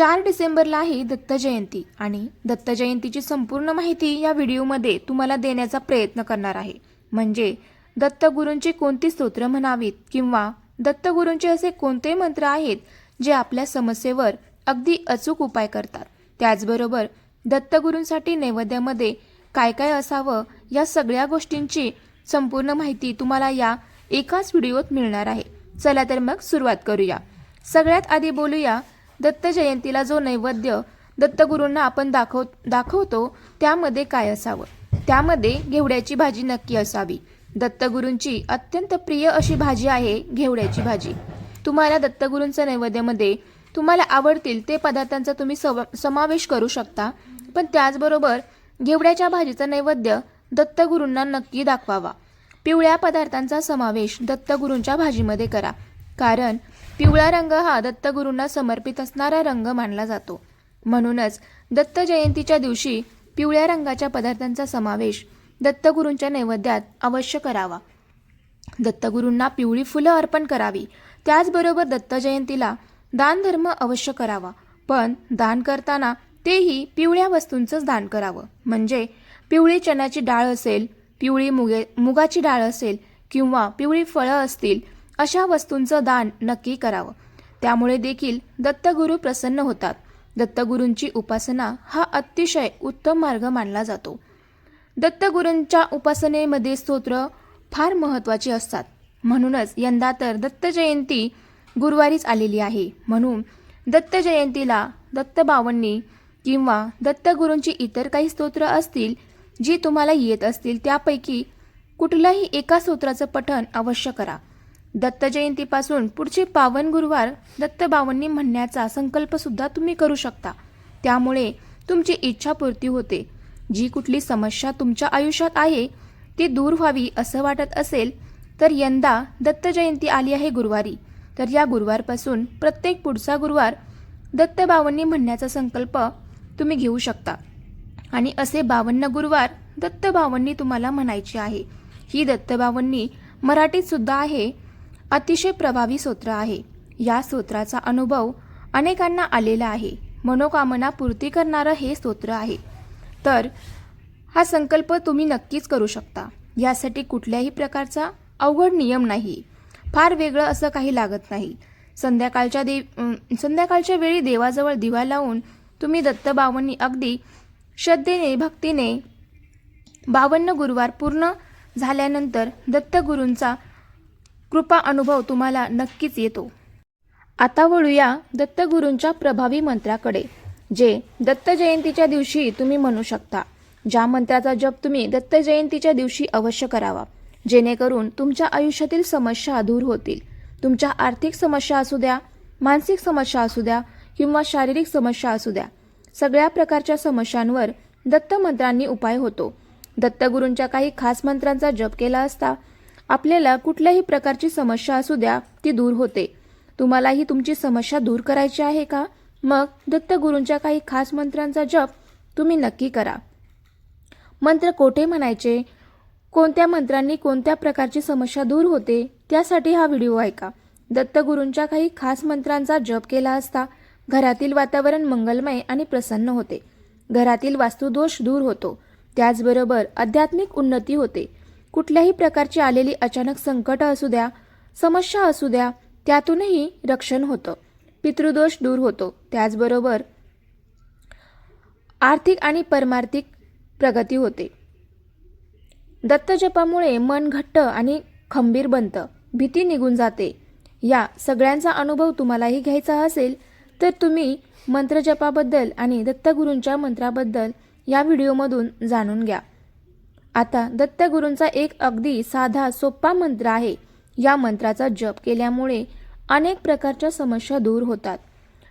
चार डिसेंबरला आहे दत्त जयंती आणि दत्त जयंतीची संपूर्ण माहिती या व्हिडिओमध्ये तुम्हाला देण्याचा प्रयत्न करणार आहे. म्हणजे दत्तगुरूंची कोणती स्तोत्र म्हणावीत किंवा दत्तगुरूंचे असे कोणते मंत्र आहेत जे आपल्या समस्येवर अगदी अचूक उपाय करतात? त्याचबरोबर दत्तगुरूंसाठी नैवेद्यामध्ये काय काय असावं या सगळ्या गोष्टींची संपूर्ण माहिती तुम्हाला या एकाच व्हिडिओत मिळणार आहे. चला तर मग सुरुवात करूया. सगळ्यात आधी बोलूया दत्त जयंतीला जो नैवेद्य दत्तगुरूंना आपण दाखव दाखवतो त्यामध्ये काय असावं? त्यामध्ये घेवड्याची भाजी नक्की असावी. दत्तगुरूंची अत्यंत प्रिय अशी भाजी आहे घेवड्याची भाजी. तुम्हाला दत्तगुरूंच्या नैवेद्यामध्ये तुम्हाला आवडतील ते पदार्थांचा तुम्ही सव समावेश करू शकता. पण त्याचबरोबर घेवड्याच्या भाजीचा नैवेद्य दत्तगुरूंना नक्की दाखवावा. पिवळ्या पदार्थांचा समावेश दत्तगुरूंच्या भाजीमध्ये करा. कारण पिवळा रंग हा दत्तगुरूंना समर्पित असणारा रंग मानला जातो. म्हणूनच दत्त जयंतीच्या दिवशी पिवळ्या रंगाच्या पदार्थांचा समावेश दत्तगुरूंच्या नैवेद्यात अवश्य करावा. दत्तगुरूंना पिवळी फुलं अर्पण करावी. त्याचबरोबर दत्त जयंतीला दानधर्म अवश्य करावा. पण दान करताना तेही पिवळ्या वस्तूंचंच दान करावं. म्हणजे पिवळी चण्याची डाळ असेल पिवळी मुगे मुगाची डाळ असेल किंवा पिवळी फळं असतील अशा वस्तूंचं दान नक्की करावं. त्यामुळे देखील दत्तगुरू प्रसन्न होतात. दत्तगुरूंची उपासना हा अतिशय उत्तम मार्ग मानला जातो. दत्तगुरूंच्या उपासनेमध्ये स्तोत्र फार महत्त्वाची असतात. म्हणूनच यंदा तर दत्त जयंती गुरुवारीच आलेली आहे. म्हणून दत्त जयंतीला दत्त बावन्नी किंवा दत्तगुरूंची इतर काही स्तोत्र असतील जी तुम्हाला येत असतील त्यापैकी कुठल्याही एका स्तोत्राचं पठण अवश्य करा. दत्त जयंतीपासून पुढचे पावन गुरुवार दत्तबावंनी म्हणण्याचा संकल्पसुद्धा तुम्ही करू शकता. त्यामुळे तुमची इच्छापूर्ती होते. जी कुठली समस्या तुमच्या आयुष्यात आहे ती दूर व्हावी असं वाटत असेल तर यंदा दत्त जयंती आली आहे गुरुवारी. तर या गुरुवारपासून प्रत्येक पुढचा गुरुवार दत्त बावन्नी म्हणण्याचा संकल्प तुम्ही घेऊ शकता. आणि असे बावन्न गुरुवार दत्त बावन्नी तुम्हाला म्हणायची आहे. ही दत्त बावन्नी मराठीत सुद्धा आहे अतिशय प्रभावी स्तोत्र आहे. या स्तोत्राचा अनुभव अनेकांना आलेला आहे. मनोकामना पूर्ती करणारं हे स्तोत्र आहे. तर हा संकल्प तुम्ही नक्कीच करू शकता. यासाठी कुठल्याही प्रकारचा अवघड नियम नाही. फार वेगळं असं काही लागत नाही. संध्याकाळच्या देव संध्याकाळच्या वेळी देवाजवळ दिवा लावून तुम्ही दत्तबावनी अगदी श्रद्धेने भक्तीने बावन्न गुरुवार पूर्ण झाल्यानंतर दत्तगुरूंचा कृपा अनुभव तुम्हाला नक्कीच येतो. आता वळूया दत्तगुरूंच्या प्रभावी मंत्राकडे जे दत्त जयंतीच्या दिवशी तुम्ही म्हणू शकता. ज्या मंत्राचा जप तुम्ही दत्त जयंतीच्या दिवशी अवश्य करावा जेणेकरून तुमच्या आयुष्यातील समस्या दूर होतील. तुमच्या आर्थिक समस्या असू द्या मानसिक समस्या असू द्या किंवा शारीरिक समस्या असू द्या सगळ्या प्रकारच्या समस्यांवर दत्त मंत्रांनी उपाय होतो. दत्तगुरूंच्या काही खास मंत्रांचा जप केला असता आपल्याला कुठल्याही प्रकारची समस्या असू द्या ती दूर होते. तुम्हालाही तुमची समस्या दूर करायची आहे का? मग दत्तगुरूंच्या काही खास मंत्रांचा जप तुम्ही नक्की करा. मंत्र कोठे म्हणायचे? कोणत्या मंत्रांनी कोणत्या प्रकारची समस्या दूर होते? त्यासाठी हा व्हिडिओ ऐका. दत्तगुरूंच्या काही खास मंत्रांचा जप केला असता घरातील वातावरण मंगलमय आणि प्रसन्न होते. घरातील वास्तुदोष दूर होतो. त्याचबरोबर आध्यात्मिक उन्नती होते. कुठल्याही प्रकारची आलेली अचानक संकट असू द्या समस्या असू द्या त्यातूनही रक्षण होतं. पितृदोष दूर होतो. त्याचबरोबर आर्थिक आणि परमार्थिक प्रगती होते. दत्तजपामुळे मन घट्ट आणि खंबीर बनतं. भीती निघून जाते. या सगळ्यांचा अनुभव तुम्हालाही घ्यायचा असेल तर तुम्ही मंत्रजपाबद्दल आणि दत्तगुरूंच्या मंत्राबद्दल या व्हिडिओमधून जाणून घ्या. आता दत्तगुरूंचा एक अगदी साधा सोपा मंत्र आहे. या मंत्राचा जप केल्यामुळे अनेक प्रकारच्या समस्या दूर होतात.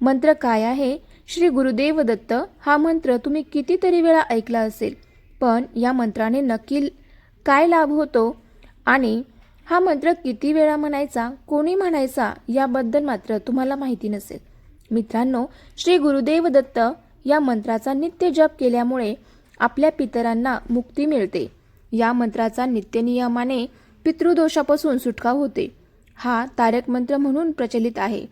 मंत्र काय आहे? श्री गुरुदेव दत्त हा मंत्र तुम्ही कितीतरी वेळा ऐकला असेल पण या मंत्राने नक्की काय लाभ होतो? आणि हा मंत्र किती वेळा म्हणायचा कोणी म्हणायचा याबद्दल मात्र तुम्हाला माहिती नसेल. मित्रांनो श्री गुरुदेव दत्त या मंत्राचा नित्य जप केल्यामुळे आपल्या पितरांना मुक्ती मिळते. या मंत्राचा नित्यनियमाने पितृदोषापासून सुटका होते. हा तारक मंत्र म्हणून प्रचलित आहे.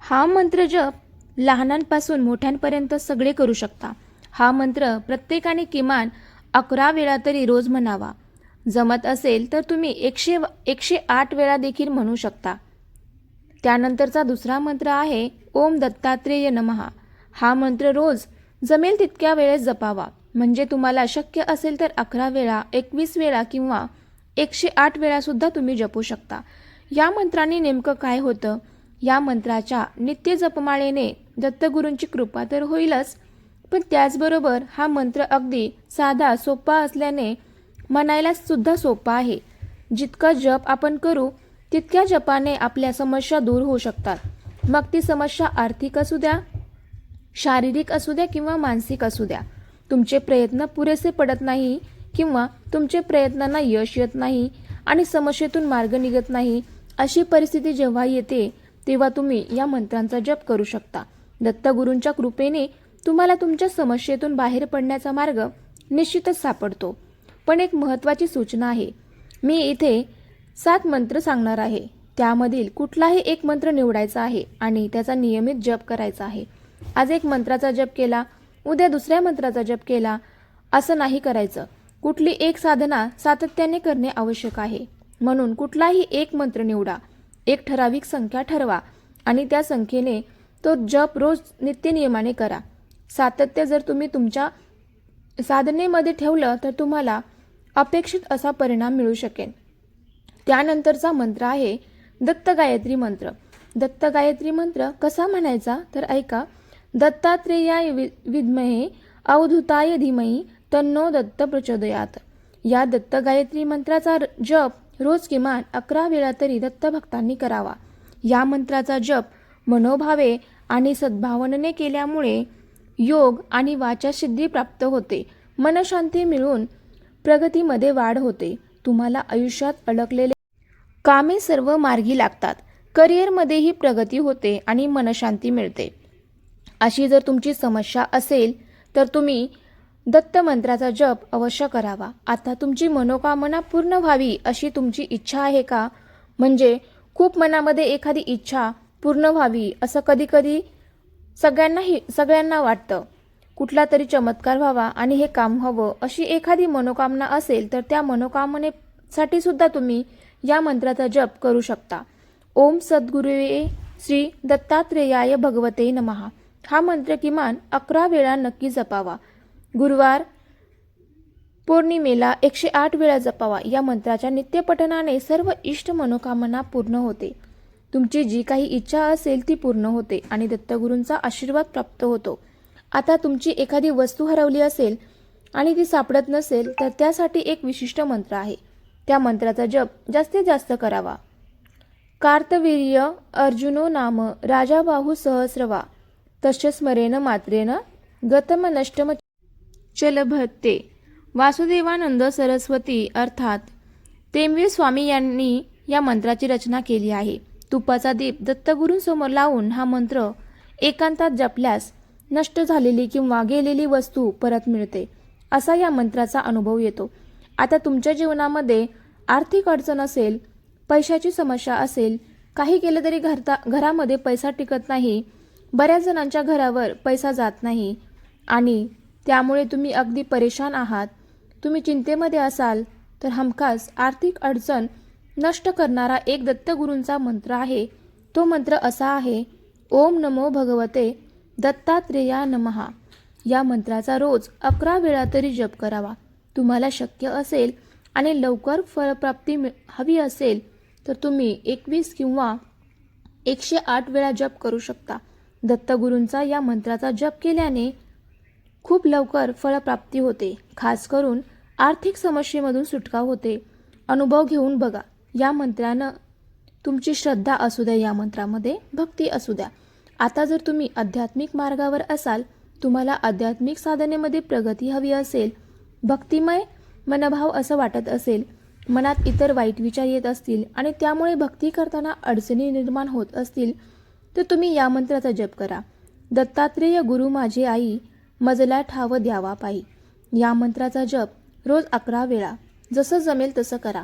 हा मंत्र जप लहानांपासून मोठ्यांपर्यंत सगळे करू शकता. हा मंत्र प्रत्येकाने किमान अकरा वेळा तरी रोज म्हणावा. जमत असेल तर तुम्ही एकशे एकशे आठ वेळा देखील म्हणू शकता. त्यानंतरचा दुसरा मंत्र आहे ओम दत्तात्रेय नमहा हा मंत्र रोज जमेल तितक्या वेळेस जपावा. म्हणजे तुम्हाला शक्य असेल तर अकरा वेळा एकवीस वेळा किंवा एकशे आठ वेळासुद्धा तुम्ही जपू शकता. या मंत्राने नेमकं काय होतं? या मंत्राच्या नित्य जपमाळेने दत्तगुरूंची कृपा तर होईलच पण त्याचबरोबर हा मंत्र अगदी साधा सोपा असल्याने म्हणायला सुद्धा सोपा आहे. जितका जप आपण करू तितक्या जपाने आपल्या समस्या दूर होऊ शकतात. मग ती समस्या आर्थिक असू द्या शारीरिक असू द्या किंवा मानसिक असू द्या. तुमचे प्रयत्न पुरेसे पडत नाही किंवा तुमचे प्रयत्नांना यश येत नाही आणि समस्येतून मार्ग निघत नाही अशी परिस्थिती जेव्हा येते तेव्हा तुम्ही या मंत्रांचा जप करू शकता. दत्तगुरूंच्या कृपेने तुम्हाला तुमच्या समस्येतून बाहेर पडण्याचा मार्ग निश्चितच सापडतो. पण एक महत्त्वाची सूचना आहे. मी इथे सात मंत्र सांगणार आहे. त्यामधील कुठलाही एक मंत्र निवडायचा आहे आणि त्याचा नियमित जप करायचा आहे. आज एक मंत्राचा जप केला. उद्या दुसऱ्या मंत्राचा जप केला असं नाही करायचं. कुठली एक साधना सातत्याने करणे आवश्यक आहे. म्हणून कुठलाही एक मंत्र निवडा. एक ठराविक संख्या ठरवा आणि त्या संख्येने तो जप रोज नित्यनियमाने करा. सातत्य जर तुम्ही तुमच्या साधनेमध्ये ठेवलं तर तुम्हाला अपेक्षित असा परिणाम मिळू शकेल त्यानंतरचा मंत्र आहे दत्त गायत्री मंत्र. दत्त गायत्री मंत्र कसा म्हणायचा? तर ऐका. दत्तात्रेयाय वि विद्महे अवधूताय धीमही तन्नो दत्त प्रचोदयात. या दत्त गायत्री मंत्राचा र- जप रोज किमान अकरा वेळा तरी दत्तभक्तांनी करावा. या मंत्राचा जप मनोभावे आणि सद्भावनेने केल्यामुळे योग आणि वाचासिद्धी प्राप्त होते. मनशांती मिळून प्रगतीमध्ये वाढ होते. तुम्हाला आयुष्यात अडकलेले कामे सर्व मार्गी लागतात. करिअरमध्येही प्रगती होते आणि मनशांती मिळते. अशी जर तुमची समस्या असेल तर तुम्ही दत्त मंत्राचा जप अवश्य करावा. आता तुमची मनोकामना पूर्ण व्हावी अशी तुमची इच्छा आहे का? म्हणजे खूप मनामध्ये एखादी इच्छा पूर्ण व्हावी असं कधीकधी सगळ्यांनाही सगळ्यांना वाटतं. कुठला तरी चमत्कार व्हावा आणि हे काम हवं अशी एखादी मनोकामना असेल तर त्या मनोकामनेसाठी सुद्धा तुम्ही या मंत्राचा जप करू शकता. ओम सद्गुरुवे श्री दत्तात्रेयाय भगवते नमहा हा मंत्र किमान अकरा वेळा नक्की जपावा. गुरुवार पौर्णिमेला एकशे आठ वेळा जपावा. या मंत्राच्या नित्यपठनाने सर्व इष्ट मनोकामना पूर्ण होते. तुमची जी काही इच्छा असेल ती पूर्ण होते आणि दत्तगुरूंचा आशीर्वाद प्राप्त होतो. आता तुमची एखादी वस्तू हरवली असेल आणि ती सापडत नसेल तर त्यासाठी एक विशिष्ट मंत्र आहे. त्या मंत्राचा जप जास्तीत जास्त करावा. कार्तवीर्य अर्जुनो नाम राजाबाहू सहस्रवा. तस्य स्मरेन मात्रेन गतम नष्टम वासुदेवानंद सरस्वती अर्थात तेमवीर स्वामी यांनी या मंत्राची रचना केली आहे. तुपाचा दीप दत्तगुरूंसमोर लावून हा मंत्र एकांतात जपल्यास नष्ट झालेली किंवा गेलेली वस्तू परत मिळते असा या मंत्राचा अनुभव येतो. आता तुमच्या जीवनामध्ये आर्थिक अडचण असेल पैशाची समस्या असेल काही केलं तरी घरता घरामध्ये पैसा टिकत नाही बऱ्याच जणांच्या घरावर पैसा जात नाही. आणि त्यामुळे तुम्ही अगदी परेशान आहात. तुम्ही चिंतेमध्ये असाल तर हमखास आर्थिक अडचण नष्ट करणारा एक दत्तगुरूंचा मंत्र आहे. तो मंत्र असा आहे ओम नमो भगवते दत्तात्रेया नमहा. या मंत्राचा रोज अकरा वेळा तरी जप करावा. तुम्हाला शक्य असेल आणि लवकर फळप्राप्ती मिळ- हवी असेल तर तुम्ही एकवीस किंवा एकशे आठ वेळा जप करू शकता. दत्तगुरूंचा या मंत्राचा जप केल्याने खूप लवकर फळप्राप्ती होते. खास करून आर्थिक समस्येमधून सुटका होते. अनुभव घेऊन बघा. या मंत्रानं तुमची श्रद्धा असू द्या या मंत्रामध्ये भक्ती असू द्या. आता जर तुम्ही आध्यात्मिक मार्गावर असाल तुम्हाला आध्यात्मिक साधनेमध्ये प्रगती हवी असेल भक्तिमय मनभाव असं वाटत असेल मनात इतर वाईट विचार येत असतील आणि त्यामुळे भक्ती करताना अडचणी निर्माण होत असतील तर तुम्ही या मंत्राचा जप करा. दत्तात्रेय गुरु माझी आई मजला ठाव द्यावा पायी. या मंत्राचा जप रोज अकरा वेळा. जसं जमेल तसं करा.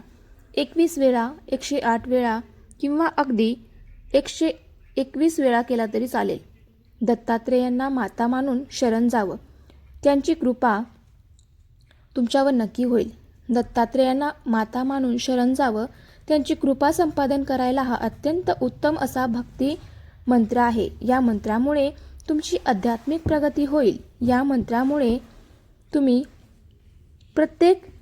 एकवीस वेळा एकशे आठ वेळा किंवा अगदी एकशे एकवीस वेळा केला तरी चालेल. दत्तात्रेयांना माता मानून शरण जावं. त्यांची कृपा तुमच्यावर नक्की होईल. दत्तात्रेयांना माता मानून शरण जावं. त्यांची कृपा संपादन करायला हा अत्यंत उत्तम असा भक्ती मंत्र आहे. या मंत्रामुळे तुमची आध्यात्मिक प्रगती होईल. या मंत्रामुळे तुम्ही प्रत्येक